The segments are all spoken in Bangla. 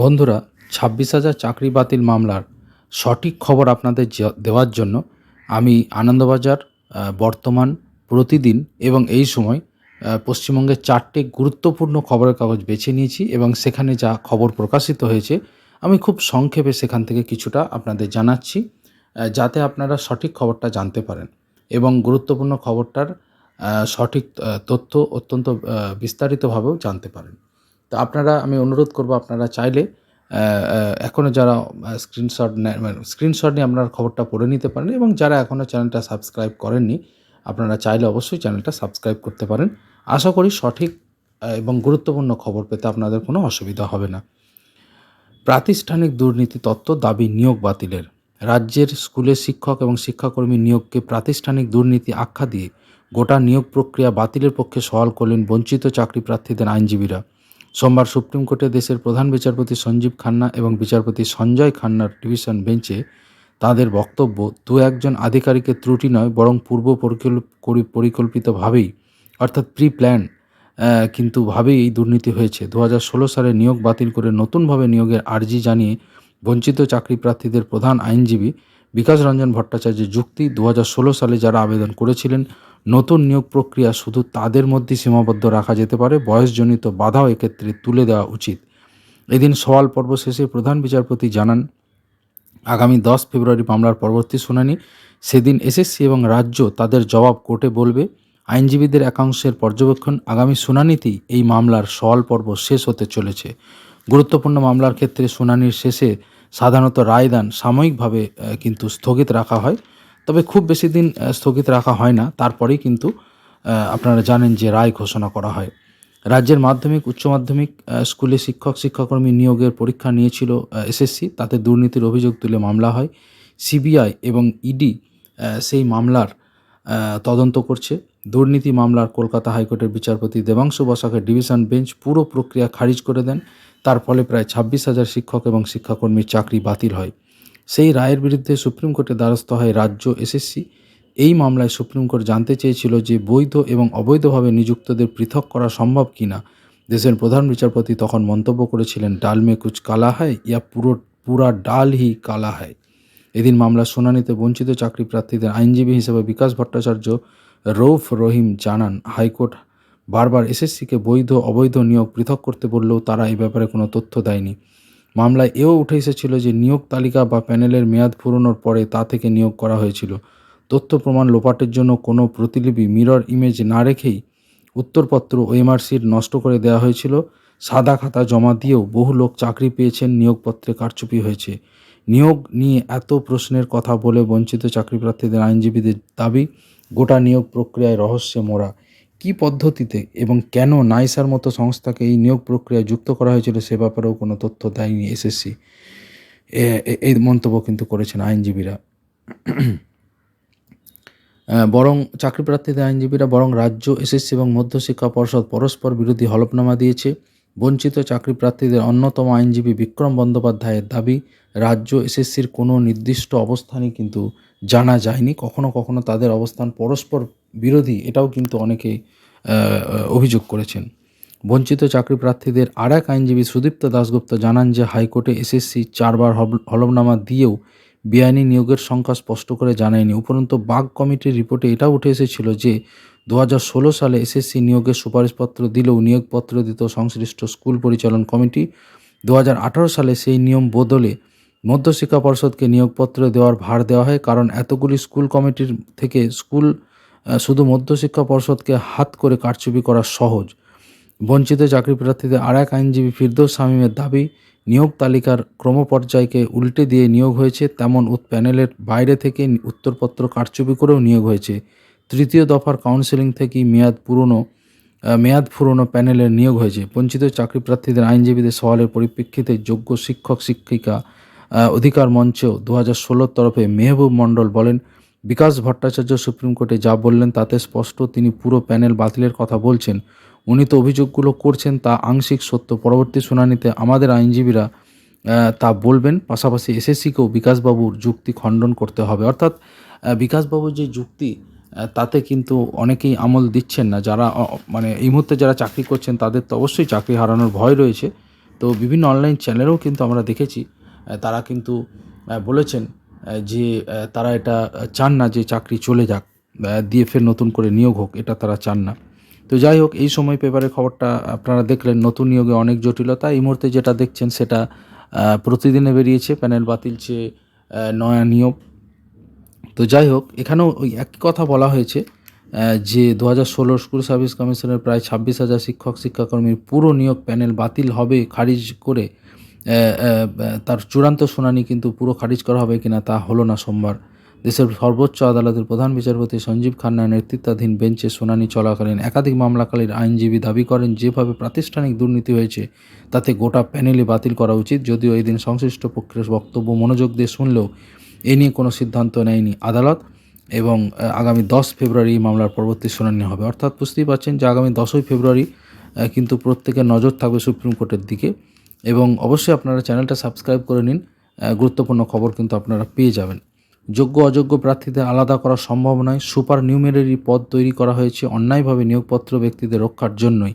বন্ধুরা, ছাব্বিশ হাজার চাকরি বাতিল মামলার সঠিক খবর আপনাদের দেওয়ার জন্য আমি আনন্দবাজার বর্তমান, প্রতিদিন এবং এই সময় পশ্চিমবঙ্গের চারটে গুরুত্বপূর্ণ খবরের কাগজ বেছে নিয়েছি এবং সেখানে যা খবর প্রকাশিত হয়েছে, আমি খুব সংক্ষেপে সেখান থেকে কিছুটা আপনাদের জানাচ্ছি যাতে আপনারা সঠিক খবরটা জানতে পারেন এবং গুরুত্বপূর্ণ খবরটার সঠিক তথ্য অত্যন্ত বিস্তারিতভাবেও জানতে পারেন। তো আপনারা, আমি অনুরোধ করব আপনারা চাইলে এখনও যারা স্ক্রিনশট নেয় মানে স্ক্রিনশট নিয়ে আপনারা খবরটা পড়ে নিতে পারেন এবং যারা এখনও চ্যানেলটা সাবস্ক্রাইব করেননি, আপনারা চাইলে অবশ্যই চ্যানেলটা সাবস্ক্রাইব করতে পারেন। আশা করি সঠিক এবং গুরুত্বপূর্ণ খবর পেতে আপনাদের কোনো অসুবিধা হবে না। প্রাতিষ্ঠানিক দুর্নীতি তত্ত্ব দাবি নিয়োগ বাতিলের। রাজ্যের স্কুলের শিক্ষক এবং শিক্ষাকর্মী নিয়োগকে প্রাতিষ্ঠানিক দুর্নীতি আখ্যা দিয়ে গোটা নিয়োগ প্রক্রিয়া বাতিলের পক্ষে সওয়াল করলেন বঞ্চিত চাকরি প্রার্থীদের আইনজীবীরা। সোমবার সুপ্রিম কোর্টে দেশের প্রধান বিচারপতি সঞ্জীব খান্না এবং বিচারপতি সঞ্জয় খান্নার ডিভিশন বেঞ্চে তাদের বক্তব্য, দু একজন আধিকারিকের ত্রুটি নয়, বরং পূর্ব পরিকল্পিতভাবেই, অর্থাৎ প্রি প্ল্যান কিন্তু ভাবেই এই দুর্নীতি হয়েছে। দু হাজার ষোলো সালে নিয়োগ বাতিল করে নতুনভাবে নিয়োগের আর্জি জানিয়ে বঞ্চিত চাকরি প্রার্থীদের প্রধান আইনজীবী বিকাশ রঞ্জন ভট্টাচার্যের যুক্তি দু হাজার ষোলো সালে যারা আবেদন করেছিলেন নতুন নিয়োগ প্রক্রিয়া শুধু তাদের মধ্যে সীমাবদ্ধ রাখা যেতে পারে, বয়সজনিত বাধাও এক্ষেত্রে তুলে দেওয়া উচিত। এদিন সওয়াল পর্ব শেষে প্রধান বিচারপতি জানান, আগামী দশ ফেব্রুয়ারি মামলার পরবর্তী শুনানি। সেদিন এসএসসি এবং রাজ্য তাদের জবাব কোর্টে বলবে, আইনজীবীদের একাংশের পর্যবেক্ষণ আগামী শুনানিতেই এই মামলার সওয়াল পর্ব শেষ হতে চলেছে। গুরুত্বপূর্ণ মামলার ক্ষেত্রে শুনানির শেষে সাধারণত রায়দান সাময়িকভাবে কিন্তু স্থগিত রাখা হয়। তবে খুব বেশি দিন স্থগিত রাখা হয় না। তারপরেই কিন্তু আপনারা জানেন যে রায় ঘোষণা করা হয়। রাজ্যের মাধ্যমিক, উচ্চ মাধ্যমিক স্কুলে শিক্ষক, শিক্ষাকর্মী নিয়োগের পরীক্ষা নিয়েছিল এসএসসি। তাতে দুর্নীতির অভিযোগ তুলে মামলা হয়। সিবিআই এবং ইডি সেই মামলার তদন্ত করছে। দুর্নীতি মামলার কলকাতা হাইকোর্টের বিচারপতি দেবাংশু বসাকের ডিভিশন বেঞ্চ পুরো প্রক্রিয়া খারিজ করে দেন। তার ফলে প্রায় ছাব্বিশ হাজার শিক্ষক এবং শিক্ষাকর্মীর চাকরি বাতিল হয়। সেই রায়ের বিরুদ্ধে সুপ্রিম কোর্টে দ্বারস্থ হয় রাজ্য এসএসসি। এই মামলায় সুপ্রিম কোর্ট জানতে চেয়েছিল যে বৈধ এবং অবৈধভাবে নিযুক্তদের পৃথক করা সম্ভব কিনা দেশের প্রধান বিচারপতি তখন মন্তব্য করেছিলেন, ডাল মে কুচ কালা হয় ইয়া পুরো, পুরা ডাল হি কালা হয় এদিন মামলার শুনানিতে বঞ্চিত চাকরি প্রার্থীদের আইনজীবী হিসেবে বিকাশ ভট্টাচার্য, রৌফ রহিম জানান, হাইকোর্ট বারবার এসএসসিকে বৈধ, অবৈধ নিয়োগ পৃথক করতে বললেও তারা এই ব্যাপারে কোনো তথ্য দেয়নি। মামলায় এও উঠে এসেছিল যে নিয়োগ তালিকা বা প্যানেলের মেয়াদ ফুরোনোর পরে তা থেকে নিয়োগ করা হয়েছিল। তথ্য প্রমাণ লোপাটের জন্য কোনো প্রতিলিপি, মিরর ইমেজ না রেখেই উত্তরপত্র ওএমআরসির নষ্ট করে দেওয়া হয়েছিল। সাদা খাতা জমা দিয়েও বহু লোক চাকরি পেয়েছেন, নিয়োগপত্রে কারচুপি হয়েছে। নিয়োগ নিয়ে এত প্রশ্নের কথা বলে বঞ্চিত চাকরিপ্রার্থীদের আইনজীবীদের দাবি, গোটা নিয়োগ প্রক্রিয়ায় রহস্যে মোড়া। কী পদ্ধতিতে এবং কেন নাইসার মতো সংস্থাকে এই নিয়োগ প্রক্রিয়ায় যুক্ত করা হয়েছিল সে ব্যাপারেও কোনো তথ্য দেয়নি এসএসসি এই মন্তব্য কিন্তু করেছেন আইনজীবীরা। বরং চাকরিপ্রার্থীদের আইনজীবীরা বরং রাজ্য এসএসসি এবং মধ্যশিক্ষা পর্ষদ পরস্পর বিরোধী হলফনামা দিয়েছে। বঞ্চিত চাকরিপ্রার্থীদের অন্যতম আইনজীবী বিক্রম বন্দ্যোপাধ্যায়ের দাবি, রাজ্য এসএসসির কোনো নির্দিষ্ট অবস্থানই কিন্তু জানা যায়নি। কখনো কখনো তাদের অবস্থান পরস্পর বিরোধী, এটাও কিন্তু অনেকে অভিযোগ করেছেন। বঞ্চিত চাকরি প্রার্থীদের আর এক আইনজীবী সুদীপ্ত দাশগুপ্ত জানান যে, হাইকোর্টে এসএসসি চারবার হল- হলফনামা দিয়েও বেআইনি নিয়োগের সংখ্যা স্পষ্ট করে জানায়নি। উপরন্তু বাগ কমিটির রিপোর্টে এটাও উঠে এসেছিল যে দু হাজার ষোলো সালে এসএসসি নিয়োগের সুপারিশপত্র দিলেও নিয়োগপত্র দিত সংশ্লিষ্ট স্কুল পরিচালন কমিটি। দু হাজার আঠারো সালে সেই নিয়ম বদলে মধ্যশিক্ষা পর্ষদকে নিয়োগপত্র দেওয়ার ভার দেওয়া হয় কারণ এতগুলি স্কুল কমিটির থেকে স্কুল শুধু মধ্যশিক্ষা পর্ষদকে হাত করে কারচুপি করা সহজ। বঞ্চিত চাকরি প্রার্থীদের আর এক আইনজীবী ফিরদৌস শামীমের দাবি, নিয়োগ তালিকার ক্রমপর্যায়কে উল্টে দিয়ে নিয়োগ হয়েছে, তেমন উত- প্যানেলের বাইরে থেকে উত্তরপত্র কারচুপি করেও নিয়োগ হয়েছে। তৃতীয় দফার কাউন্সেলিং থেকেই মেয়াদ পুরনো মেয়াদ ফুরনো প্যানেলের নিয়োগ হয়েছে। বঞ্চিত চাকরি প্রার্থীদের আইনজীবীদের সওয়ালের পরিপ্রেক্ষিতে যোগ্য শিক্ষক, শিক্ষিকা অধিকার মঞ্চ দু হাজার ষোলোর তরফে মেহবুব মণ্ডল বলেন, বিকাশ ভট্টাচার্য সুপ্রিম কোর্টে যা বললেন তাতে স্পষ্ট, তিনি পুরো প্যানেল বাতিলের কথা বলছেন। উনি তো অভিযোগগুলো করছেন, তা আংশিক সত্য। পরবর্তী শুনানিতে আমাদের আইনজীবীরা তা বলবেন। পাশাপাশি এসএসসিকেও বিকাশবাবুর যুক্তি খণ্ডন করতে হবে। অর্থাৎ বিকাশবাবুর যে যুক্তি তাতে কিন্তু অনেকেই আমল দিচ্ছেন না। যারা মানে এই মুহূর্তে যারা চাকরি করছেন, তাদের তো অবশ্যই চাকরি হারানোর ভয় রয়েছে। তো বিভিন্ন অনলাইন চ্যানেলেও কিন্তু আমরা দেখেছি তারা কিন্তু বলেছেন যে তারা এটা চান না যে চাকরি চলে যাক দিয়ে ফের নতুন করে নিয়োগ হোক, এটা তারা চান না। তো যাই হোক, এই সময় পেপারের খবরটা আপনারা দেখলেন, নতুন নিয়োগে অনেক জটিলতা। এই মুহূর্তে যেটা দেখছেন, সেটা প্রতিদিনে বেরিয়েছে, প্যানেল বাতিল চেয়ে নয়া নিয়োগ। তো যাই হোক, এখানেও ওই একই কথা বলা হয়েছে যে দু হাজার ষোলো স্কুল সার্ভিস কমিশনের প্রায় ছাব্বিশ হাজার শিক্ষক, শিক্ষাকর্মীর পুরো নিয়োগ প্যানেল বাতিল হবে, খারিজ করে তার চূড়ান্ত শুনানি কিন্তু পুরো খারিজ করা হবে কিনা তা হলো না সোমবার। দেশের সর্বোচ্চ আদালতের প্রধান বিচারপতি সঞ্জীব খান্নার নেতৃত্বাধীন বেঞ্চে শুনানি চলাকালীন একাধিক মামলাকালীর আইনজীবী দাবি করেন, যেভাবে প্রাতিষ্ঠানিক দুর্নীতি হয়েছে, তাতে গোটা প্যানেলই বাতিল করা উচিত। যদিও এই দিন সংশ্লিষ্ট পক্ষের বক্তব্য মনোযোগ দিয়ে শুনলেও এ নিয়ে কোনো সিদ্ধান্ত নেয়নি আদালত এবং আগামী দশ ফেব্রুয়ারি মামলার পরবর্তী শুনানি হবে। অর্থাৎ বুঝতেই পারছেন যে আগামী দশই ফেব্রুয়ারি কিন্তু প্রত্যেকের নজর থাকবে সুপ্রিম কোর্টের দিকে এবং অবশ্যই আপনারা চ্যানেলটা সাবস্ক্রাইব করে নিন গুরুত্বপূর্ণ খবর কিন্তু আপনারা পেয়ে যাবেন। যোগ্য অযোগ্য প্রার্থীদের আলাদা করা সম্ভব নয়। সুপার নিউমেরারি পদ তৈরি করা হয়েছে অন্যায়ভাবে নিয়োগপত্র ব্যক্তিদের রক্ষার জন্যই।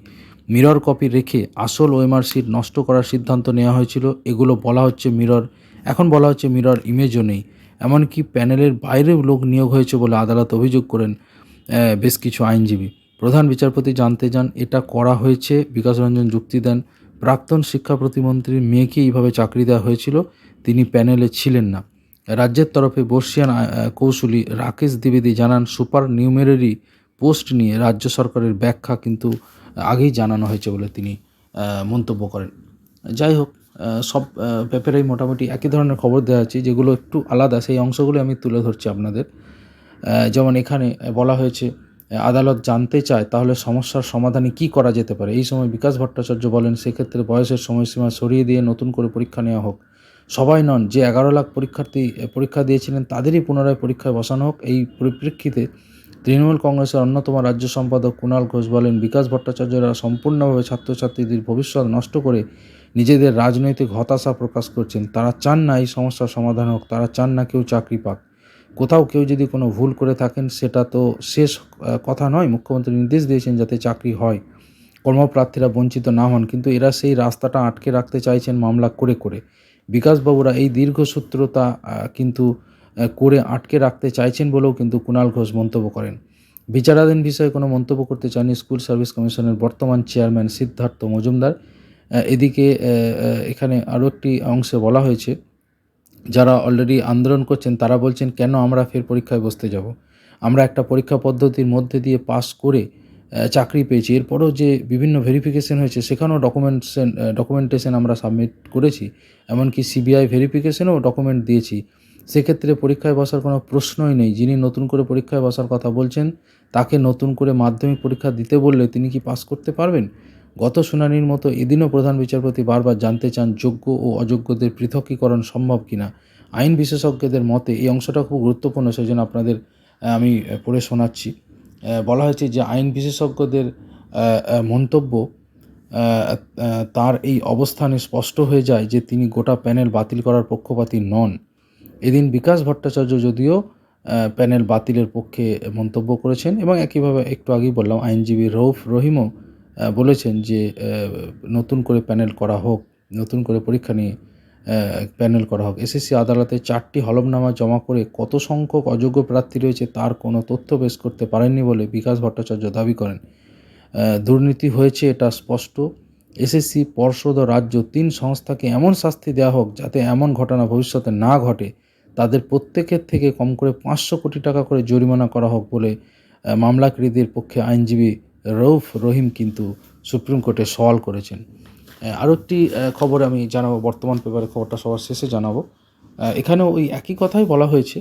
মিরর কপি রেখে আসল ওএমআর নষ্ট করার সিদ্ধান্ত নেওয়া হয়েছিল। এগুলো বলা হচ্ছে মিরর। এখন বলা হচ্ছে মিরর, ইমেজও নেই। এমনকি প্যানেলের বাইরেও লোক নিয়োগ হয়েছে বলে আদালত অভিযোগ করেন বেশ কিছু আইনজীবী। প্রধান বিচারপতি জানতে চান, এটা করা হয়েছে বিকাশ রঞ্জন যুক্তি দেন, প্রাক্তন শিক্ষা প্রতিমন্ত্রীর মেয়েকে এইভাবে চাকরি দেওয়া হয়েছিল, তিনি প্যানেলে ছিলেন না। রাজ্যের তরফে বর্ষিয়ান কৌশলী রাকেশ দ্বিবেদী জানান, সুপার নিউমেরারি পোস্ট নিয়ে রাজ্য সরকারের ব্যাখ্যা কিন্তু আগেই জানানো হয়েছে বলে তিনি মন্তব্য করেন। যাই হোক সব ব্যাপারেই মোটামুটি একই ধরনের খবর দেওয়া আছে, যেগুলো একটু আলাদা। সেই অংশগুলো আমি তুলে ধরছি আপনাদের। যেমন এখানে বলা হয়েছে, আদালত জানতে চায় তাহলে সমস্যার সমাধানে কি করা যেতে পারে? এই সময় বিকাশ ভট্টাচার্য বলেন, সেক্ষেত্রে বয়সের সময়সীমা সরিয়ে দিয়ে নতুন করে পরীক্ষা নেওয়া হোক। সবাই নন, যে এগারো লাখ পরীক্ষার্থী, পরীক্ষা দিয়েছিলেন, তাদেরই পুনরায় পরীক্ষায় বসানো হোক। এই পরিপ্রেক্ষিতে তৃণমূল কংগ্রেসের অন্যতম রাজ্য সম্পাদক কুণাল ঘোষ বলেন, বিকাশ ভট্টাচার্যরা সম্পূর্ণভাবে ছাত্রছাত্রীদের ভবিষ্যৎ নষ্ট করে নিজেদের রাজনৈতিক হতাশা প্রকাশ করছেন। তারা চান না এই সমস্যার সমাধান হোক, তারা চান না কেউ চাকরি পাক। কোথাও কেউ যদি কোনো ভুল করে থাকেন, সেটা তো শেষ কথা নয়। মুখ্যমন্ত্রী নির্দেশ দিয়েছেন যাতে চাকরি হয়। কর্মপ্রার্থীরা বঞ্চিত না হন, কিন্তু এরা সেই রাস্তাটা আটকে রাখতে চাইছেন মামলা করে করে। বিকাশবাবুরা এই দীর্ঘসূত্রতা কিন্তু করে আটকে রাখতে চাইছেন বলেও কিন্তু কুণাল ঘোষ মন্তব্য করেন। বিচারাধীন বিষয়ে কোনো মন্তব্য করতে চাননি স্কুল সার্ভিস কমিশনের বর্তমান চেয়ারম্যান সিদ্ধার্থ মজুমদার। এদিকে এখানে আরও একটি অংশে বলা হয়েছে, যারা অলরেডি আন্দোলন করছেন তারা বলছেন, কেন আমরা ফের পরীক্ষায় বসতে যাব? আমরা একটা পরীক্ষা পদ্ধতির মধ্যে দিয়ে পাস করে চাকরি পেয়েছি। এরপরও যে বিভিন্ন ভেরিফিকেশন হয়েছে, সেখানেও ডকুমেন্টেশন ডকুমেন্টেশন আমরা সাবমিট করেছি। এমনকি সিবিআই ভেরিফিকেশনেও ডকুমেন্ট দিয়েছি। সেক্ষেত্রে পরীক্ষায় বসার কোনো প্রশ্নই নেই। যিনি নতুন করে পরীক্ষায় বসার কথা বলছেন, তাকে নতুন করে মাধ্যমিক পরীক্ষা দিতে বললে তিনি কি পাস করতে পারবেন? গত শুনানির মতো এদিনও প্রধান বিচারপতি বারবার জানতে চান যোগ্য ও অযোগ্যদের পৃথকীকরণ সম্ভব কিনা। আইন বিশেষজ্ঞদের মতে এই অংশটা খুব গুরুত্বপূর্ণ সেই জন্য আপনাদের আমি পড়ে শোনাচ্ছি। বলা হয়েছে যে আইন বিশেষজ্ঞদের মন্তব্য তার এই অবস্থানে স্পষ্ট হয়ে যায় যে তিনি গোটা প্যানেল বাতিল করার পক্ষপাতী নন। এদিন বিকাশ ভট্টাচার্য যদিও প্যানেল বাতিলের পক্ষে মন্তব্য করেছেন এবং একইভাবে একটু আগেই বললাম, আইনজীবী রৌফ রহিমও বলেছেন যে নতুন করে প্যানেল করা হোক, নতুন করে পরীক্ষা নিয়ে প্যানেল করা হোক। এসএসসি আদালতে চারটি হলফনামা জমা করে কত সংখ্যক অযোগ্য প্রার্থী রয়েছে তার কোনো তথ্য পেশ করতে পারেননি বলে বিকাশ ভট্টাচার্য দাবি করেন। দুর্নীতি হয়েছে এটা স্পষ্ট। এসএসসি, পর্ষদ রাজ্য তিন সংস্থাকে এমন শাস্তি দেওয়া হোক যাতে এমন ঘটনা ভবিষ্যতে না ঘটে। তাদের প্রত্যেকের থেকে কম করে পাঁচশো কোটি টাকা করে জরিমানা করা হোক বলে আহ, মামলাকারীদের পক্ষে আইনজীবী রৌফ রহিম কিন্তু সুপ্রিম কোর্টে সওয়াল করেছেন। আরও একটি খবর আমি জানাব বর্তমান পেপারের খবরটা সবার শেষে জানাব। আহ, এখানেও ওই একই কথাই বলা হয়েছে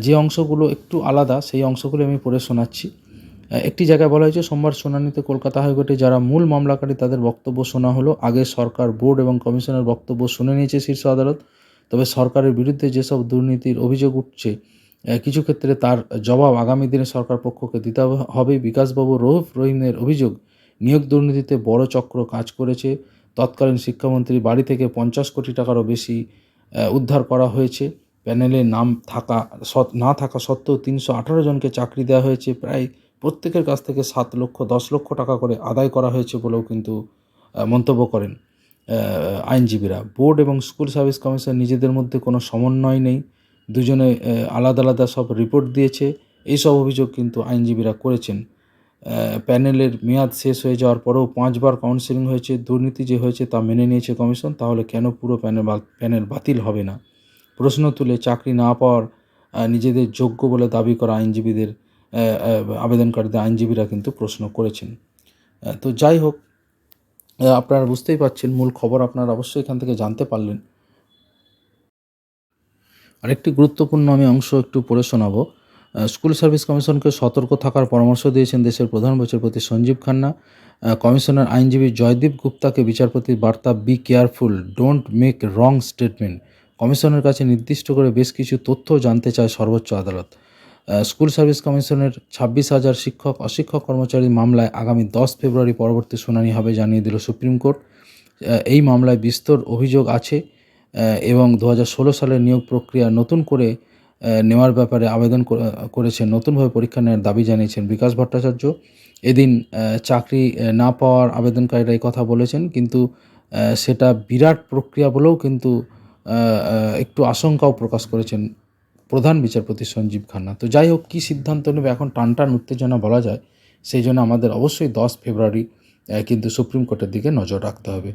যে অংশগুলো একটু আলাদা সেই অংশগুলো আমি পড়ে শোনাচ্ছি। একটি জায়গায় বলা হয়েছে সোমবার শুনানিতে কলকাতা হাইকোর্টে যারা মূল মামলাকারী তাদের বক্তব্য শোনা হলো আগে সরকার বোর্ড এবং কমিশনের বক্তব্য শুনে নিয়েছে শীর্ষ আদালত। তবে সরকারের বিরুদ্ধে যেসব দুর্নীতির অভিযোগ উঠছে কিছু ক্ষেত্রে তার জবাব আগামী দিনে সরকার পক্ষকে দিতে হবে- বিকাশবাবু রৌফ রহিমের অভিযোগ, নিয়োগ দুর্নীতিতে বড় চক্র কাজ করেছে। তৎকালীন শিক্ষামন্ত্রী বাড়ি থেকে পঞ্চাশ কোটি টাকারও বেশি উদ্ধার করা হয়েছে। প্যানেলে নাম থাকা না থাকা সত্ত্বেও তিনশো আঠারো জনকে চাকরি দেওয়া হয়েছে। প্রায় প্রত্যেকের কাছ থেকে সাত লক্ষ, দশ লক্ষ টাকা করে আদায় করা হয়েছে বলেও কিন্তু মন্তব্য করেন। আইনজীবীরা। বোর্ড এবং স্কুল সার্ভিস কমিশন নিজেদের মধ্যে কোনো সমন্বয় নেই। দুজনে আলাদা আলাদা সব রিপোর্ট দিয়েছে। এইসব অভিযোগ কিন্তু আইনজীবীরা করেছেন। প্যানেলের মেয়াদ শেষ হয়ে যাওয়ার পরেও পাঁচবার কাউন্সিলিং হয়েছে। দুর্নীতি যে হয়েছে তা মেনে নিয়েছে কমিশন। তাহলে কেন পুরো প্যানেল প্যানেল বাতিল হবে না? প্রশ্ন তুলে চাকরি না পাওয়ার নিজেদের যোগ্য বলে দাবি করা আইনজীবীদের আবেদনকারীদের আইনজীবীরা কিন্তু প্রশ্ন করেছেন। তো যাই হোক আপনারা বুঝতেই পারছেন, মূল খবর আপনারা অবশ্যই এখান থেকে জানতে পারলেন। আরেকটি গুরুত্বপূর্ণ আমি অংশ একটু পড়ে শোনাবো। স্কুল সার্ভিস কমিশনকে সতর্ক থাকার পরামর্শ দিয়েছেন দেশের প্রধান বিচারপতি সঞ্জীব খান্না। কমিশনের আইনজীবী জয়দীপ গুপ্তাকে বিচারপতির বার্তা be careful don't make wrong statement কমিশনের কাছে নির্দিষ্ট করে বেশ কিছু তথ্য জানতে চায় সর্বোচ্চ আদালত। স্কুল সার্ভিস কমিশনের ছাব্বিশ হাজার শিক্ষক, অশিক্ষক কর্মচারীর মামলায় আগামী দশ ফেব্রুয়ারি পরবর্তী শুনানি হবে জানিয়ে দিল সুপ্রিম কোর্ট। এই মামলায় বিস্তর অভিযোগ আছে এবং দু হাজার ষোলো সালের নিয়োগ প্রক্রিয়া নতুন করে নেওয়ার ব্যাপারে আবেদন করে- করেছেন, নতুনভাবে পরীক্ষা নেওয়ার দাবি জানিয়েছেন বিকাশ ভট্টাচার্য। এদিন চাকরি না পাওয়ার আবেদনকারীরা এই কথা বলেছেন, কিন্তু সেটা বিরাট প্রক্রিয়া বলেও কিন্তু একটু আশঙ্কাও প্রকাশ করেছেন প্রধান বিচারপতি সঞ্জীব খান্না। তো যাই হোক, কী সিদ্ধান্ত নেবে? এখন টান টান উত্তেজনা বলা যায়। সেই জন্য আমাদের অবশ্যই দশ ফেব্রুয়ারি কিন্তু সুপ্রিম কোর্টের দিকে নজর রাখতে হবে।